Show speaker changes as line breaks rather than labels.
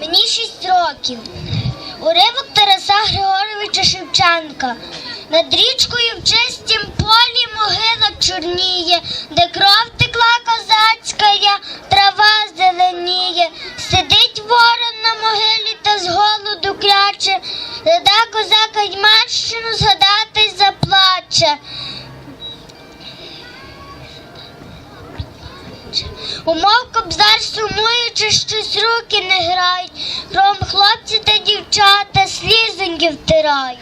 років. Уривок Тараса Григоровича Шевченка. Над річкою в чистім полі могила чорніє, де кров текла козацька, трава зеленіє. Сидить ворон на могилі та з голоду кряче, Рада козака Дьмарщину згадати заплаче. Умов кобзар сумуючи, щось руки не грають, хлопці та дівчата слізоньки втирають.